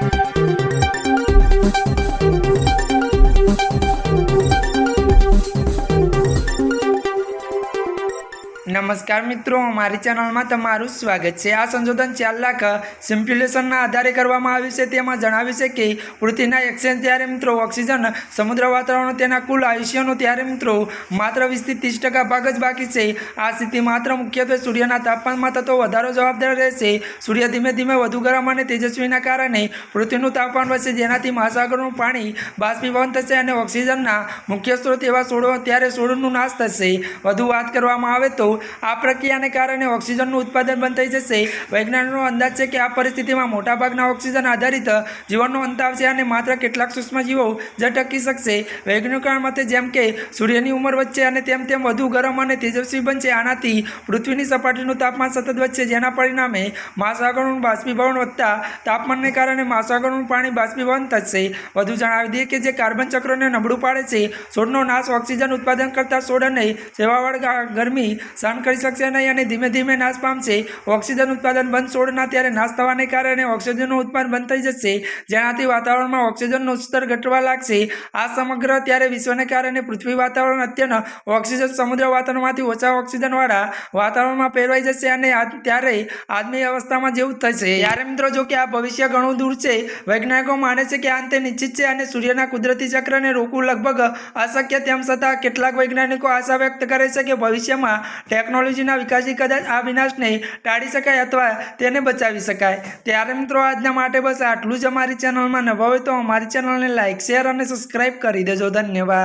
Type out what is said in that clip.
Thank you. નમસ્કાર મિત્રો મારી ચેનલમાં તમારું સ્વાગત છે. આ સંશોધન ચાર લાખ સિમ્પ્યુલેશનના આધારે કરવામાં આવ્યું છે. તેમાં જણાવ્યું છે કે, પૃથ્વીના એક્સચેન્જ ત્યારે મિત્રો ઓક્સિજન, સમુદ્ર વાતાવરણ તેના કુલ આયુષ્યનો ત્યારે મિત્રો માત્ર વીસથી ત્રીસ ટકા ભાગ જ બાકી છે. આ સ્થિતિ માત્ર મુખ્યત્વે સૂર્યના તાપમાનમાં થતો વધારો જવાબદાર રહેશે. સૂર્ય ધીમે ધીમે વધુ ગરમ અને તેજસ્વીના કારણે પૃથ્વીનું તાપમાન વધશે. જેનાથી મહાસાગરનું પાણી બાષ્પીભવન થશે અને ઓક્સિજનના મુખ્ય સ્ત્રોત એવા છોડો ત્યારે છોડનું નાશ થશે. વધુ વાત કરવામાં આવે તો આ પ્રક્રિયાને કારણે ઓક્સિજનનું ઉત્પાદન બંધ થઈ જશે. વૈજ્ઞાનિકનો અંદાજ છે કે આ પરિસ્થિતિમાં મોટાભાગના ઓક્સિજન આધારિત જીવનનો અંત આવશે અને માત્ર કેટલાક સૂક્ષ્મજીવો જ ટકી શકશે. વૈજ્ઞાનિકોના મતે જેમ કે સૂર્યની ઉંમર વધશે અને તેમ તેમ વધુ ગરમ અને તેજસ્વી બનશે. આનાથી પૃથ્વીની સપાટીનું તાપમાન સતત વધશે, જેના પરિણામે મહાસાગરનું બાષ્પીભવન વધતા તાપમાનને કારણે મહાસાગરનું પાણી બાષ્પીભવન થશે. વધુ જણાવી દઈએ કે જે કાર્બન ચક્રને નબળું પાડે છે છોડનો નાશ ઓક્સિજન ઉત્પાદન કરતા છોડ અને સેવાવાળ ગરમી સહન કરી શકશે નહીં અને ધીમે ધીમે નાશ પામશે. ઓક્સિજન ઉત્પાદન બંધ છોડના ત્યારે નાશ થવાને કારણે ઓક્સિજનનું ઉત્પાદન બંધ થઈ જશે. જેનાથી વાતાવરણમાં ઓક્સિજનનું સ્તર ઘટવા લાગશે. આ સમગ્ર ત્યારે વિશ્વને કારણે પૃથ્વી વાતાવરણ અત્યંત ઓક્સિજન સમુદ્ર વાતાવરણમાંથી ઓછા ઓક્સિજનવાળા વાતાવરણમાં ફેરવાઈ જશે અને ત્યારે આજની અવસ્થામાં જેવું થશે. ત્યારે મિત્રો જો કે આ ભવિષ્ય ઘણું દૂર છે. વૈજ્ઞાનિકો માને છે કે અંતે નિશ્ચિત છે અને સૂર્યના કુદરતી ચક્રને રોકવું લગભગ અશક્ય તેમ છતાં કેટલાક વૈજ્ઞાનિકો આશા વ્યક્ત કરે છે કે ભવિષ્યમાં ટેકનોલોજીના વિકાસથી કદાચ આ વિનાશને ટાળી શકાય અથવા તેને બચાવી શકાય. ત્યારે મિત્રો આજના માટે બસ આટલું જ અમારી ચેનલમાં નવા હોય તો અમારી ચેનલને લાઇક શેર અને સબસ્ક્રાઇબ કરી દેજો. ધન્યવાદ.